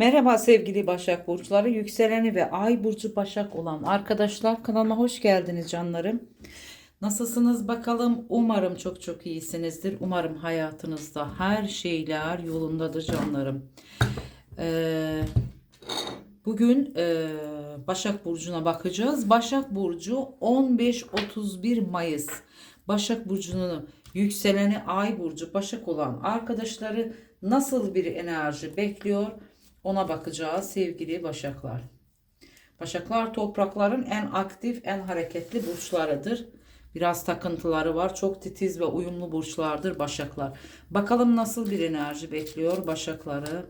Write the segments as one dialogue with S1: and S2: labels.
S1: Merhaba sevgili Başak Burçları, yükseleni ve ay burcu Başak olan arkadaşlar kanalıma hoş geldiniz canlarım. Nasılsınız bakalım? Umarım çok çok iyisinizdir. Umarım hayatınızda her şeyler yolundadır canlarım. Ee, bugün e, Başak Burcu'na bakacağız. Başak Burcu 15-31 Mayıs. Başak Burcu'nun yükseleni Ay Burcu Başak olan arkadaşları nasıl bir enerji bekliyor? Ona bakacağız sevgili Başaklar. Başaklar toprakların en aktif, en hareketli burçlarıdır. Biraz takıntıları var. Çok titiz ve uyumlu burçlardır Başaklar. Bakalım nasıl bir enerji bekliyor Başakları.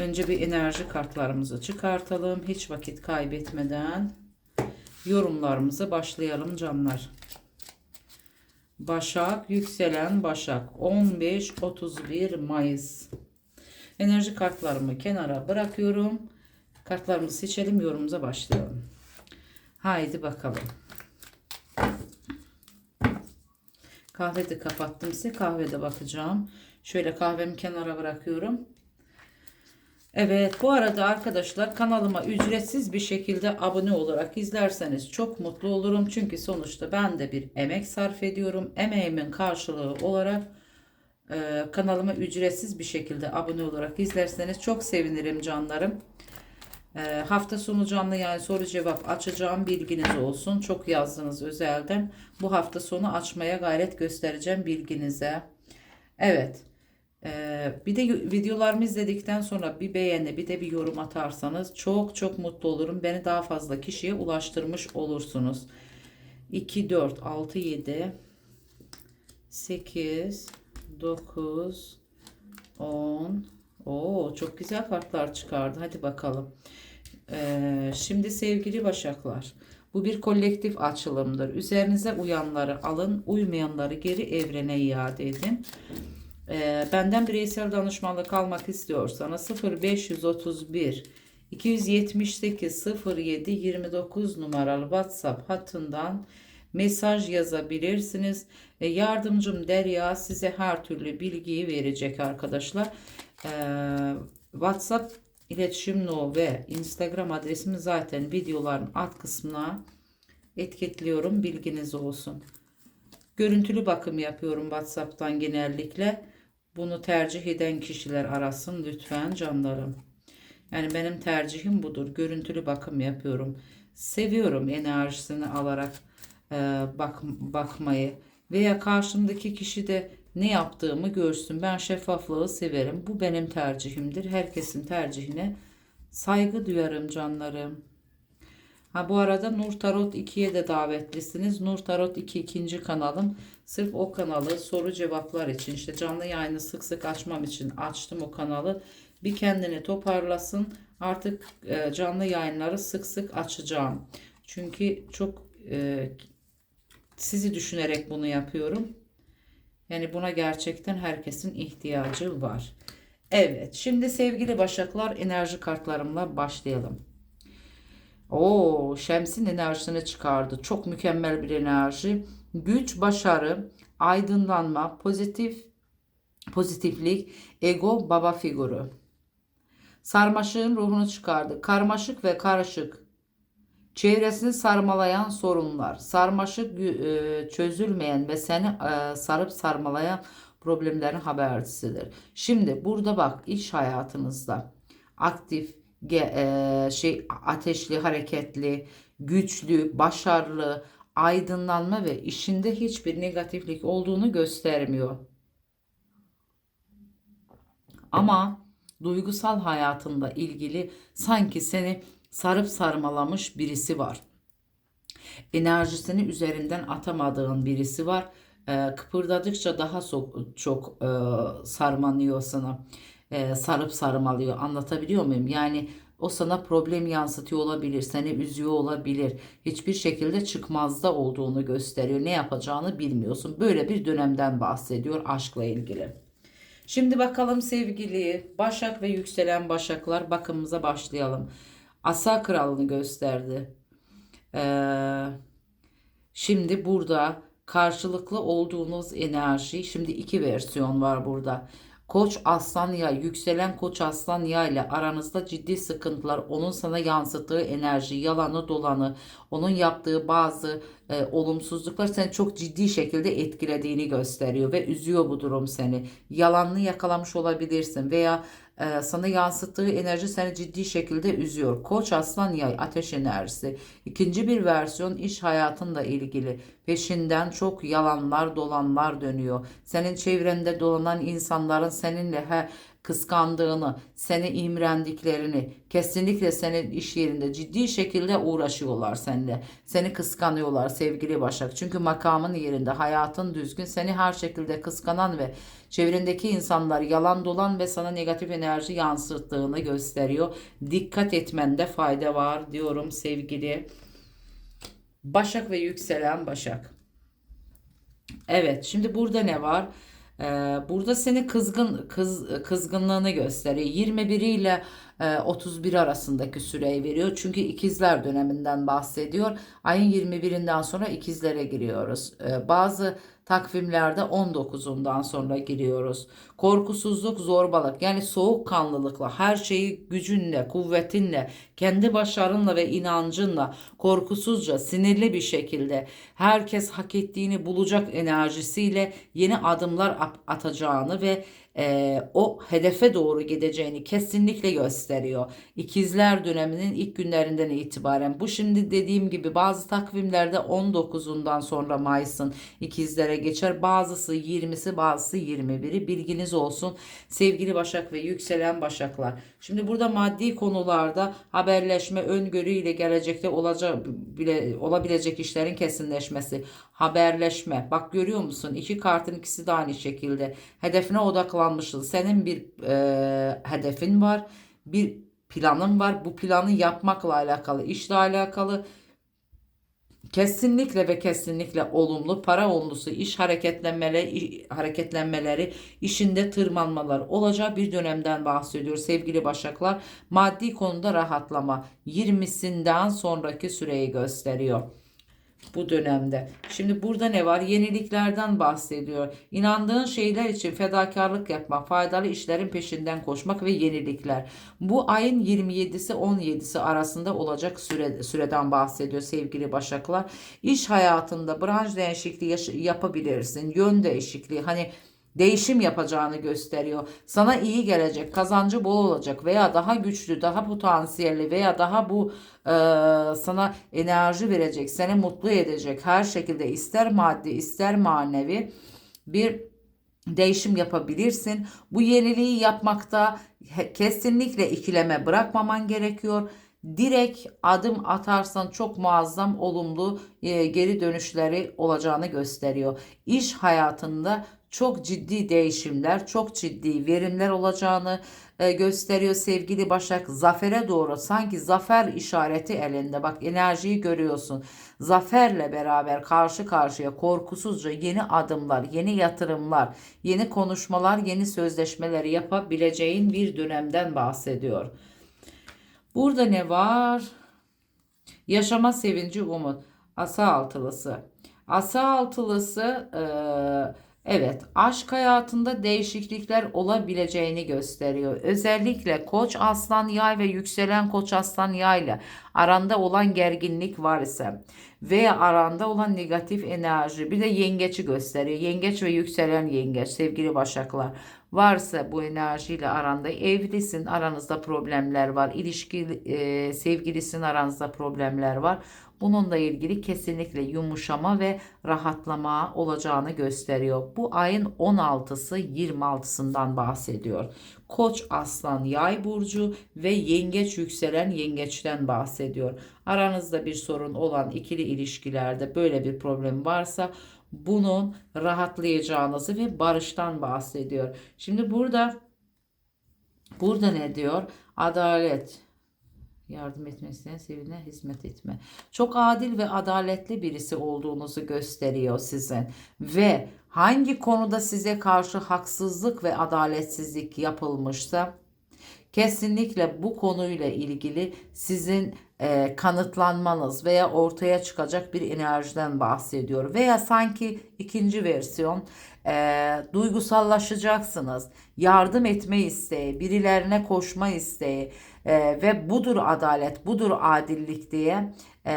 S1: Önce bir enerji kartlarımızı çıkartalım. Hiç vakit kaybetmeden yorumlarımıza başlayalım canlar. Başak, yükselen Başak 15-31 Mayıs. Enerji kartlarımı kenara bırakıyorum. Kartlarımızı seçelim, yorumumuza başlayalım. Haydi bakalım. Kahvede kapattım size. Kahvede bakacağım. Şöyle kahvemi kenara bırakıyorum. Evet bu arada arkadaşlar kanalıma ücretsiz bir şekilde abone olarak izlerseniz çok mutlu olurum. Çünkü sonuçta ben de bir emek sarf ediyorum. Emeğimin karşılığı olarak e, kanalıma ücretsiz bir şekilde abone olarak izlerseniz çok sevinirim canlarım. E, hafta sonu canlı yani soru cevap açacağım bilginiz olsun. Çok yazdınız özelden. Bu hafta sonu açmaya gayret göstereceğim bilginize. Evet. Ee, bir de videolarımı izledikten sonra bir beğeni bir de bir yorum atarsanız çok çok mutlu olurum. Beni daha fazla kişiye ulaştırmış olursunuz. 2, 4, 6, 7, 8, 9, 10. Oo, çok güzel kartlar çıkardı. Hadi bakalım. Ee, şimdi sevgili Başaklar. Bu bir kolektif açılımdır. Üzerinize uyanları alın, uymayanları geri evrene iade edin. E, benden bireysel danışmanlık almak istiyorsanız 0531 278 07 29 numaralı WhatsApp hattından mesaj yazabilirsiniz. E, yardımcım Derya size her türlü bilgiyi verecek arkadaşlar. E, WhatsApp iletişim no ve Instagram adresimi zaten videoların alt kısmına etiketliyorum bilginiz olsun. Görüntülü bakım yapıyorum WhatsApp'tan genellikle. Bunu tercih eden kişiler arasın lütfen canlarım. Yani benim tercihim budur. Görüntülü bakım yapıyorum. Seviyorum enerjisini alarak bak, bakmayı. Veya karşımdaki kişi de ne yaptığımı görsün. Ben şeffaflığı severim. Bu benim tercihimdir. Herkesin tercihine saygı duyarım canlarım. Ha bu arada Nur Tarot 2'ye de davetlisiniz. Nur Tarot 2 ikinci kanalım. Sırf o kanalı soru cevaplar için işte canlı yayını sık sık açmam için açtım o kanalı. Bir kendini toparlasın. Artık e, canlı yayınları sık sık açacağım. Çünkü çok e, sizi düşünerek bunu yapıyorum. Yani buna gerçekten herkesin ihtiyacı var. Evet, şimdi sevgili Başaklar enerji kartlarımla başlayalım. Oo, Şems'in enerjisini çıkardı. Çok mükemmel bir enerji. Güç, başarı, aydınlanma, pozitif pozitiflik, ego, baba figürü. Sarmaşığın ruhunu çıkardı. Karmaşık ve karışık. Çevresini sarmalayan sorunlar. Sarmaşık e, çözülmeyen ve seni e, sarıp sarmalayan problemlerin habercisidir. Şimdi burada bak iş hayatınızda aktif, e, şey ateşli, hareketli, güçlü, başarılı, aydınlanma ve işinde hiçbir negatiflik olduğunu göstermiyor. Ama duygusal hayatında ilgili sanki seni sarıp sarmalamış birisi var. Enerjisini üzerinden atamadığın birisi var. E, kıpırdadıkça daha çok, çok e, sarmanıyor sana e, sarıp sarmalıyor. Anlatabiliyor muyum? Yani o sana problem yansıtıyor olabilir, seni üzüyor olabilir. Hiçbir şekilde çıkmazda olduğunu gösteriyor. Ne yapacağını bilmiyorsun. Böyle bir dönemden bahsediyor aşkla ilgili. Şimdi bakalım sevgili Başak ve yükselen Başaklar bakımımıza başlayalım. Asa kralını gösterdi. Ee, şimdi burada karşılıklı olduğunuz enerji. Şimdi iki versiyon var burada Koç aslan yay, yükselen koç aslan yay ile aranızda ciddi sıkıntılar, onun sana yansıttığı enerji, yalanı dolanı, onun yaptığı bazı e, olumsuzluklar seni çok ciddi şekilde etkilediğini gösteriyor ve üzüyor bu durum seni. Yalanını yakalamış olabilirsin veya e, sana yansıttığı enerji seni ciddi şekilde üzüyor. Koç aslan yay ateş enerjisi. İkinci bir versiyon iş hayatınla ilgili. Peşinden çok yalanlar dolanlar dönüyor. Senin çevrende dolanan insanların seninle he, kıskandığını, seni imrendiklerini, kesinlikle senin iş yerinde ciddi şekilde uğraşıyorlar seninle. Seni kıskanıyorlar sevgili Başak. Çünkü makamın yerinde, hayatın düzgün, seni her şekilde kıskanan ve çevrendeki insanlar yalan dolan ve sana negatif enerji yansıttığını gösteriyor. Dikkat etmende fayda var diyorum sevgili Başak ve yükselen Başak. Evet, şimdi burada ne var? Ee, burada seni kızgın kız kızgınlığını gösteriyor. 21 ile 31 arasındaki süreyi veriyor. Çünkü ikizler döneminden bahsediyor. Ayın 21'inden sonra ikizlere giriyoruz. Ee, bazı takvimlerde 19'undan sonra giriyoruz. Korkusuzluk, zorbalık yani soğukkanlılıkla her şeyi gücünle, kuvvetinle, kendi başarınla ve inancınla korkusuzca, sinirli bir şekilde herkes hak ettiğini bulacak enerjisiyle yeni adımlar atacağını ve e, o hedefe doğru gideceğini kesinlikle gösteriyor. İkizler döneminin ilk günlerinden itibaren. Bu şimdi dediğim gibi bazı takvimlerde 19'undan sonra Mayıs'ın ikizlere geçer. Bazısı 20'si bazısı 21'i bilginiz olsun. Sevgili Başak ve yükselen Başaklar. Şimdi burada maddi konularda haberleşme, öngörüyle gelecekte olacak bile olabilecek işlerin kesinleşmesi, haberleşme. Bak görüyor musun? İki kartın ikisi de aynı şekilde. Hedefine odaklanmışsın. Senin bir e, hedefin var, bir planın var. Bu planı yapmakla alakalı, işle alakalı kesinlikle ve kesinlikle olumlu para olumlusu iş hareketlenmeleri hareketlenmeleri işinde tırmanmalar olacağı bir dönemden bahsediyor sevgili başaklar maddi konuda rahatlama 20'sinden sonraki süreyi gösteriyor bu dönemde. Şimdi burada ne var? Yeniliklerden bahsediyor. İnandığın şeyler için fedakarlık yapmak, faydalı işlerin peşinden koşmak ve yenilikler. Bu ayın 27'si 17'si arasında olacak süre, süreden bahsediyor sevgili Başaklar. İş hayatında branş değişikliği yapabilirsin. Yön değişikliği. Hani değişim yapacağını gösteriyor. Sana iyi gelecek, kazancı bol olacak veya daha güçlü, daha potansiyelli veya daha bu e, sana enerji verecek, seni mutlu edecek her şekilde ister maddi ister manevi bir değişim yapabilirsin. Bu yeniliği yapmakta kesinlikle ikileme bırakmaman gerekiyor direkt adım atarsan çok muazzam olumlu e, geri dönüşleri olacağını gösteriyor. İş hayatında çok ciddi değişimler, çok ciddi verimler olacağını e, gösteriyor sevgili Başak. Zafere doğru sanki zafer işareti elinde. Bak enerjiyi görüyorsun. Zaferle beraber karşı karşıya korkusuzca yeni adımlar, yeni yatırımlar, yeni konuşmalar, yeni sözleşmeleri yapabileceğin bir dönemden bahsediyor. Burada ne var? Yaşama sevinci umut. Asa altılısı. Asa altılısı eee Evet, aşk hayatında değişiklikler olabileceğini gösteriyor. Özellikle Koç Aslan Yay ve yükselen Koç Aslan Yay ile aranda olan gerginlik var ise veya aranda olan negatif enerji bir de yengeçi gösteriyor. Yengeç ve yükselen yengeç sevgili başaklar varsa bu enerjiyle aranda evlisin aranızda problemler var. ilişki e, sevgilisin aranızda problemler var. Bununla ilgili kesinlikle yumuşama ve rahatlama olacağını gösteriyor. Bu ayın 16'sı 26'sından bahsediyor. Koç, Aslan, Yay burcu ve Yengeç yükselen Yengeç'ten bahsediyor. Aranızda bir sorun olan ikili ilişkilerde böyle bir problem varsa bunun rahatlayacağınızı ve barıştan bahsediyor. Şimdi burada burada ne diyor? Adalet, yardım etmesine sevine hizmet etme. Çok adil ve adaletli birisi olduğunuzu gösteriyor sizin. Ve hangi konuda size karşı haksızlık ve adaletsizlik yapılmışsa Kesinlikle bu konuyla ilgili sizin e, kanıtlanmanız veya ortaya çıkacak bir enerjiden bahsediyor. Veya sanki ikinci versiyon e, duygusallaşacaksınız. Yardım etme isteği, birilerine koşma isteği e, ve budur adalet, budur adillik diye e,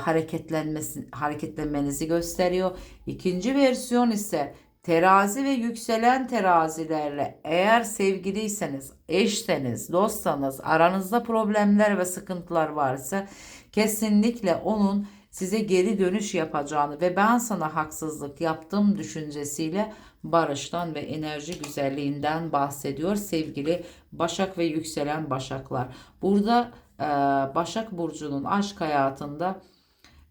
S1: hareketlenmesi, hareketlenmenizi gösteriyor. İkinci versiyon ise terazi ve yükselen terazilerle eğer sevgiliyseniz, eşseniz, dostsanız, aranızda problemler ve sıkıntılar varsa kesinlikle onun size geri dönüş yapacağını ve ben sana haksızlık yaptım düşüncesiyle barıştan ve enerji güzelliğinden bahsediyor sevgili Başak ve yükselen Başaklar. Burada e, Başak Burcu'nun aşk hayatında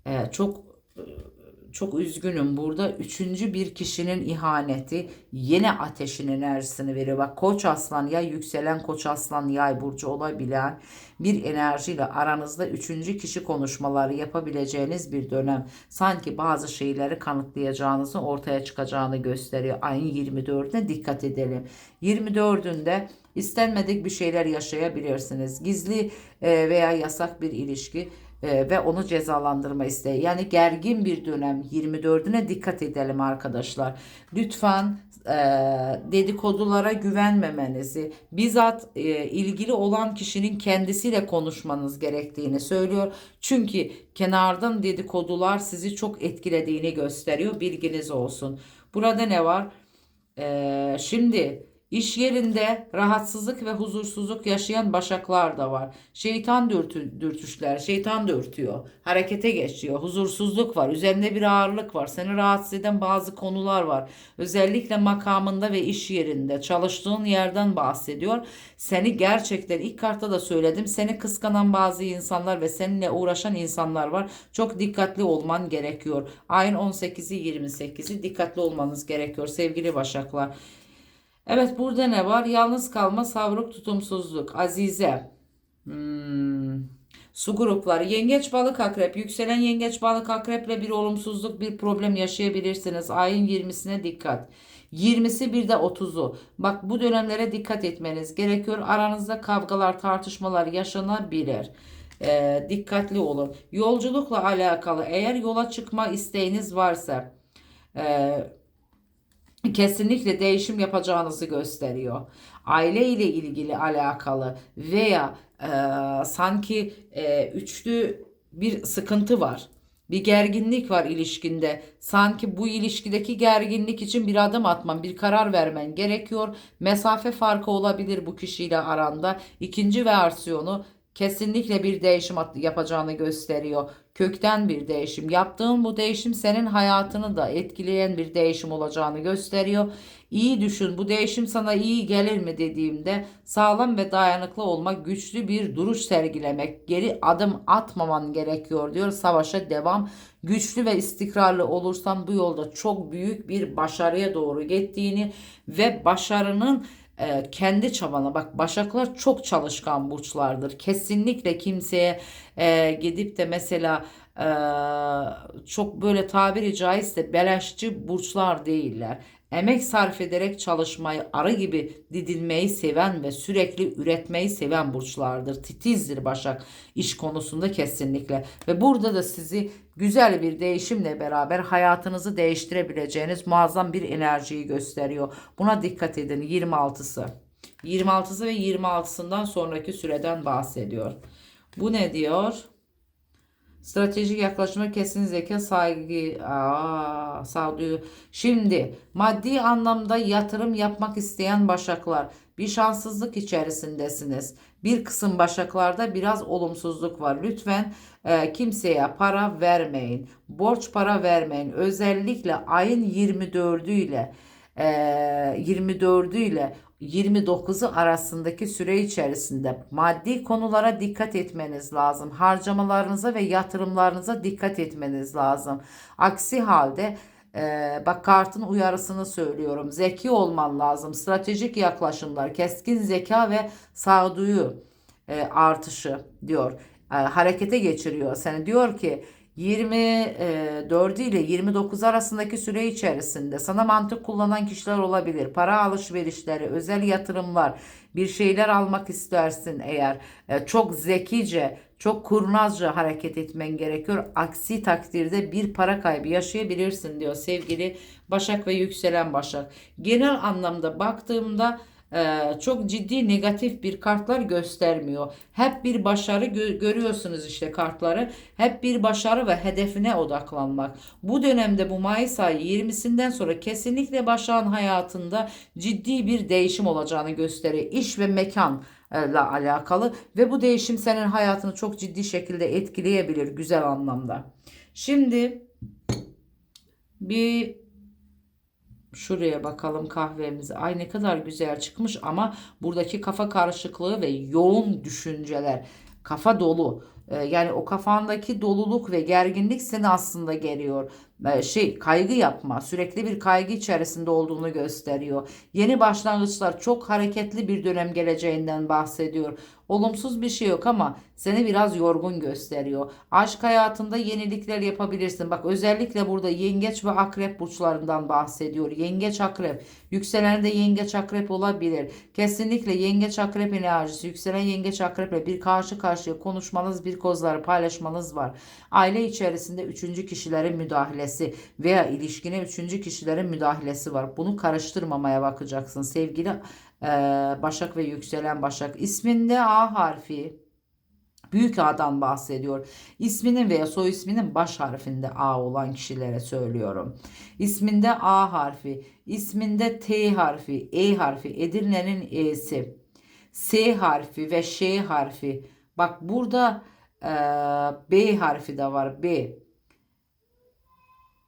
S1: e, çok e, çok üzgünüm burada. Üçüncü bir kişinin ihaneti yine ateşin enerjisini veriyor. Bak koç aslan ya yükselen koç aslan yay burcu olabilen bir enerjiyle aranızda üçüncü kişi konuşmaları yapabileceğiniz bir dönem. Sanki bazı şeyleri kanıtlayacağınızı ortaya çıkacağını gösteriyor. Ayın 24'üne dikkat edelim. 24'ünde istenmedik bir şeyler yaşayabilirsiniz. Gizli e, veya yasak bir ilişki e, ve onu cezalandırma isteği. Yani gergin bir dönem 24'üne dikkat edelim arkadaşlar. Lütfen e, dedikodulara güvenmemenizi, bizzat e, ilgili olan kişinin kendisiyle konuşmanız gerektiğini söylüyor. Çünkü kenardan dedikodular sizi çok etkilediğini gösteriyor. Bilginiz olsun. Burada ne var? E, şimdi İş yerinde rahatsızlık ve huzursuzluk yaşayan başaklar da var. Şeytan dürtü, dürtüşler, şeytan dürtüyor. Harekete geçiyor. Huzursuzluk var. Üzerinde bir ağırlık var. Seni rahatsız eden bazı konular var. Özellikle makamında ve iş yerinde çalıştığın yerden bahsediyor. Seni gerçekten ilk kartta da söyledim. Seni kıskanan bazı insanlar ve seninle uğraşan insanlar var. Çok dikkatli olman gerekiyor. Ayın 18'i 28'i dikkatli olmanız gerekiyor sevgili başaklar. Evet burada ne var? Yalnız kalma, savruk, tutumsuzluk. Azize. Hmm. Su grupları. Yengeç, balık, akrep. Yükselen yengeç, balık, akreple bir olumsuzluk, bir problem yaşayabilirsiniz. Ayın 20'sine dikkat. 20'si bir de 30'u. Bak bu dönemlere dikkat etmeniz gerekiyor. Aranızda kavgalar, tartışmalar yaşanabilir. Ee, dikkatli olun. Yolculukla alakalı eğer yola çıkma isteğiniz varsa... E, kesinlikle değişim yapacağınızı gösteriyor. Aile ile ilgili alakalı veya e, sanki e, üçlü bir sıkıntı var. Bir gerginlik var ilişkinde. Sanki bu ilişkideki gerginlik için bir adım atman, bir karar vermen gerekiyor. Mesafe farkı olabilir bu kişiyle aranda. İkinci versiyonu kesinlikle bir değişim yapacağını gösteriyor. Kökten bir değişim. Yaptığın bu değişim senin hayatını da etkileyen bir değişim olacağını gösteriyor. İyi düşün bu değişim sana iyi gelir mi dediğimde sağlam ve dayanıklı olmak, güçlü bir duruş sergilemek, geri adım atmaman gerekiyor diyor. Savaşa devam. Güçlü ve istikrarlı olursan bu yolda çok büyük bir başarıya doğru gittiğini ve başarının e, kendi çabana bak başaklar çok çalışkan burçlardır. Kesinlikle kimseye e, gidip de mesela e, çok böyle tabiri caizse beleşçi burçlar değiller. Emek sarf ederek çalışmayı, arı gibi didilmeyi seven ve sürekli üretmeyi seven burçlardır. Titizdir Başak iş konusunda kesinlikle. Ve burada da sizi güzel bir değişimle beraber hayatınızı değiştirebileceğiniz muazzam bir enerjiyi gösteriyor. Buna dikkat edin 26'sı. 26'sı ve 26'sından sonraki süreden bahsediyor. Bu ne diyor? Stratejik yaklaşıma kesin zeka, saygı, sağduyu. Şimdi maddi anlamda yatırım yapmak isteyen başaklar bir şanssızlık içerisindesiniz. Bir kısım başaklarda biraz olumsuzluk var. Lütfen e, kimseye para vermeyin. Borç para vermeyin. Özellikle ayın 24'ü ile e, 24'ü ile 29'u arasındaki süre içerisinde maddi konulara dikkat etmeniz lazım. Harcamalarınıza ve yatırımlarınıza dikkat etmeniz lazım. Aksi halde ee, bak kartın uyarısını söylüyorum. Zeki olman lazım. Stratejik yaklaşımlar, keskin zeka ve sağduyu e, artışı diyor. E, harekete geçiriyor seni. Diyor ki 24 ile 29 arasındaki süre içerisinde sana mantık kullanan kişiler olabilir. Para alışverişleri, özel yatırımlar, bir şeyler almak istersin eğer. E, çok zekice, çok kurnazca hareket etmen gerekiyor. Aksi takdirde bir para kaybı yaşayabilirsin diyor sevgili Başak ve yükselen Başak. Genel anlamda baktığımda e, çok ciddi negatif bir kartlar göstermiyor. Hep bir başarı gö- görüyorsunuz işte kartları. Hep bir başarı ve hedefine odaklanmak. Bu dönemde bu Mayıs ayı 20'sinden sonra kesinlikle Başak'ın hayatında ciddi bir değişim olacağını gösteriyor. İş ve mekan ile alakalı ve bu değişim senin hayatını çok ciddi şekilde etkileyebilir güzel anlamda. Şimdi bir Şuraya bakalım kahvemiz. Ay ne kadar güzel çıkmış ama buradaki kafa karışıklığı ve yoğun düşünceler. Kafa dolu. Ee, yani o kafandaki doluluk ve gerginlik seni aslında geriyor. Ee, şey kaygı yapma. Sürekli bir kaygı içerisinde olduğunu gösteriyor. Yeni başlangıçlar çok hareketli bir dönem geleceğinden bahsediyor. Olumsuz bir şey yok ama seni biraz yorgun gösteriyor. Aşk hayatında yenilikler yapabilirsin. Bak özellikle burada yengeç ve akrep burçlarından bahsediyor. Yengeç akrep. Yükselen de yengeç akrep olabilir. Kesinlikle yengeç akrep enerjisi. Yükselen yengeç akreple bir karşı karşıya konuşmanız, bir kozları paylaşmanız var. Aile içerisinde üçüncü kişilerin müdahalesi veya ilişkine üçüncü kişilerin müdahalesi var. Bunu karıştırmamaya bakacaksın sevgili ee, Başak ve yükselen Başak isminde A harfi Büyük A'dan bahsediyor. İsminin veya soy isminin baş harfinde A olan kişilere söylüyorum. İsminde A harfi, isminde T harfi, E harfi, Edirne'nin E'si, S harfi ve Ş harfi. Bak burada e, B harfi de var. B.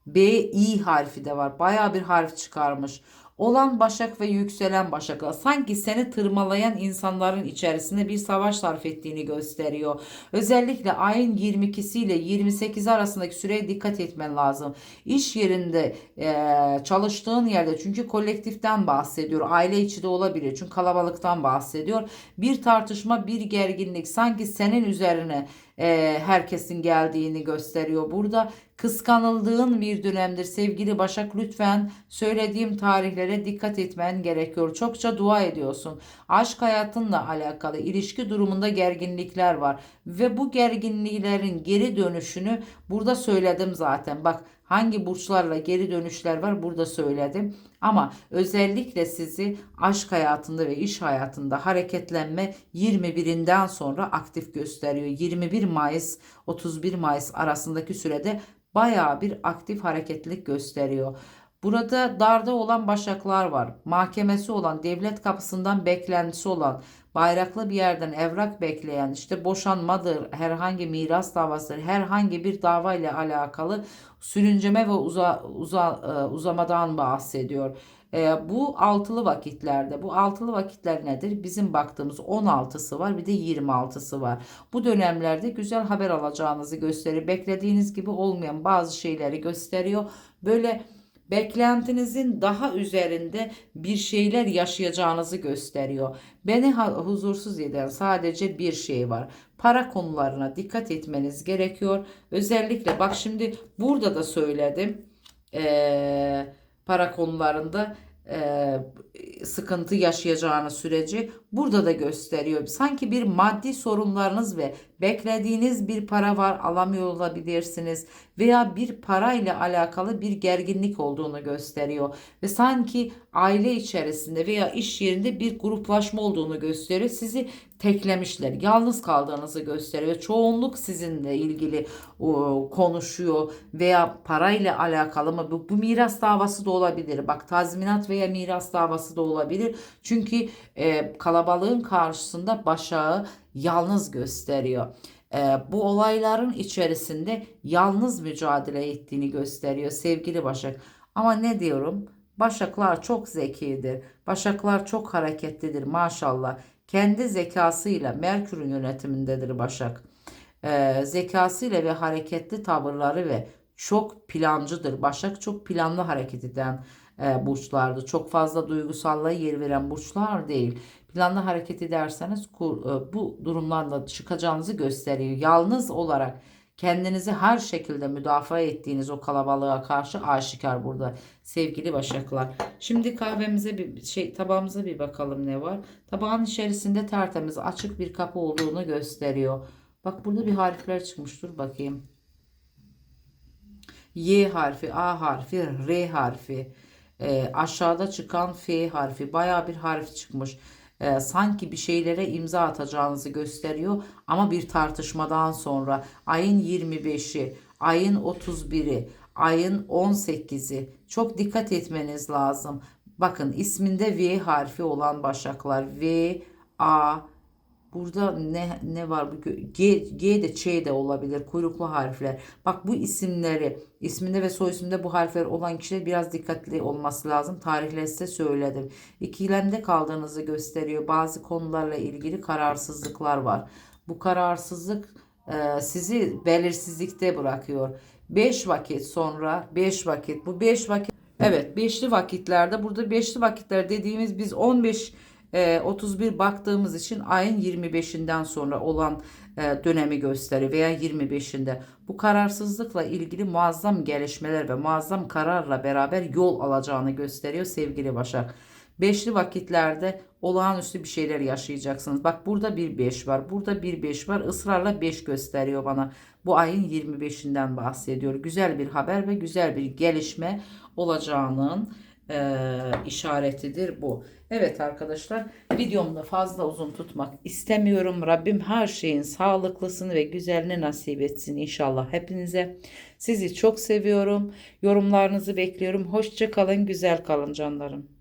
S1: B, İ harfi de var. Baya bir harf çıkarmış olan Başak ve yükselen Başak'a sanki seni tırmalayan insanların içerisinde bir savaş sarf ettiğini gösteriyor. Özellikle ayın 22'si ile 28 arasındaki süreye dikkat etmen lazım. İş yerinde e, çalıştığın yerde çünkü kolektiften bahsediyor. Aile içi de olabilir. Çünkü kalabalıktan bahsediyor. Bir tartışma, bir gerginlik sanki senin üzerine e, herkesin geldiğini gösteriyor. Burada kıskanıldığın bir dönemdir sevgili Başak lütfen söylediğim tarihlere dikkat etmen gerekiyor. Çokça dua ediyorsun. Aşk hayatınla alakalı ilişki durumunda gerginlikler var ve bu gerginliklerin geri dönüşünü burada söyledim zaten. Bak hangi burçlarla geri dönüşler var burada söyledim. Ama özellikle sizi aşk hayatında ve iş hayatında hareketlenme 21'inden sonra aktif gösteriyor. 21 Mayıs 31 Mayıs arasındaki sürede baya bir aktif hareketlilik gösteriyor. Burada darda olan başaklar var. Mahkemesi olan, devlet kapısından beklentisi olan, bayraklı bir yerden evrak bekleyen, işte boşanmadır, herhangi miras davasıdır, herhangi bir dava ile alakalı sürünceme ve uza, uza, e, uzamadan bahsediyor. E, bu altılı vakitlerde bu altılı vakitler nedir? Bizim baktığımız 16'sı var bir de 26'sı var. Bu dönemlerde güzel haber alacağınızı gösterir. Beklediğiniz gibi olmayan bazı şeyleri gösteriyor. Böyle beklentinizin daha üzerinde bir şeyler yaşayacağınızı gösteriyor. Beni huzursuz eden sadece bir şey var. Para konularına dikkat etmeniz gerekiyor. Özellikle bak şimdi burada da söyledim. Ee, para konularında e, sıkıntı yaşayacağını süreci burada da gösteriyor. Sanki bir maddi sorunlarınız ve beklediğiniz bir para var alamıyor olabilirsiniz veya bir parayla alakalı bir gerginlik olduğunu gösteriyor ve sanki aile içerisinde veya iş yerinde bir gruplaşma olduğunu gösteriyor. Sizi teklemişler. Yalnız kaldığınızı gösteriyor. Çoğunluk sizinle ilgili konuşuyor veya parayla alakalı mı? Bu, bu miras davası da olabilir. Bak tazminat veya miras davası da olabilir. Çünkü e, kalabalığın karşısında başağı yalnız gösteriyor. E, bu olayların içerisinde yalnız mücadele ettiğini gösteriyor sevgili Başak. Ama ne diyorum? Başaklar çok zekidir. Başaklar çok hareketlidir maşallah. Kendi zekasıyla Merkür'ün yönetimindedir Başak. Ee, zekasıyla ve hareketli tavırları ve çok plancıdır. Başak çok planlı hareket eden e, burçlardır. Çok fazla duygusallığa yer veren burçlar değil. Planlı hareket ederseniz e, bu durumlarla çıkacağınızı gösteriyor. Yalnız olarak Kendinizi her şekilde müdafaa ettiğiniz o kalabalığa karşı aşikar burada sevgili başaklar. Şimdi kahvemize bir şey tabağımıza bir bakalım ne var. Tabağın içerisinde tertemiz açık bir kapı olduğunu gösteriyor. Bak burada bir harfler çıkmış. Dur bakayım. Y harfi, A harfi, R harfi, e, aşağıda çıkan F harfi, baya bir harf çıkmış. E, sanki bir şeylere imza atacağınızı gösteriyor ama bir tartışmadan sonra ayın 25'i, ayın 31'i, ayın 18'i çok dikkat etmeniz lazım. Bakın isminde V harfi olan başaklar V, A, Burada ne ne var bu G, G de Ç de olabilir kuyruklu harfler. Bak bu isimleri isminde ve soy isimde bu harfler olan kişiler biraz dikkatli olması lazım. Tarihleri size söyledim. İkilemde kaldığınızı gösteriyor. Bazı konularla ilgili kararsızlıklar var. Bu kararsızlık e, sizi belirsizlikte bırakıyor. 5 vakit sonra 5 vakit bu 5 vakit evet beşli vakitlerde burada beşli vakitler dediğimiz biz 15 e, 31 baktığımız için ayın 25'inden sonra olan e, dönemi gösteriyor veya 25'inde. Bu kararsızlıkla ilgili muazzam gelişmeler ve muazzam kararla beraber yol alacağını gösteriyor sevgili Başak. Beşli vakitlerde olağanüstü bir şeyler yaşayacaksınız. Bak burada bir 5 var. Burada bir 5 var. Israrla 5 gösteriyor bana. Bu ayın 25'inden bahsediyor. Güzel bir haber ve güzel bir gelişme olacağının e, işaretidir bu. Evet arkadaşlar videomda fazla uzun tutmak istemiyorum. Rabbim her şeyin sağlıklısını ve güzelini nasip etsin inşallah hepinize. Sizi çok seviyorum. Yorumlarınızı bekliyorum. Hoşça kalın, güzel kalın canlarım.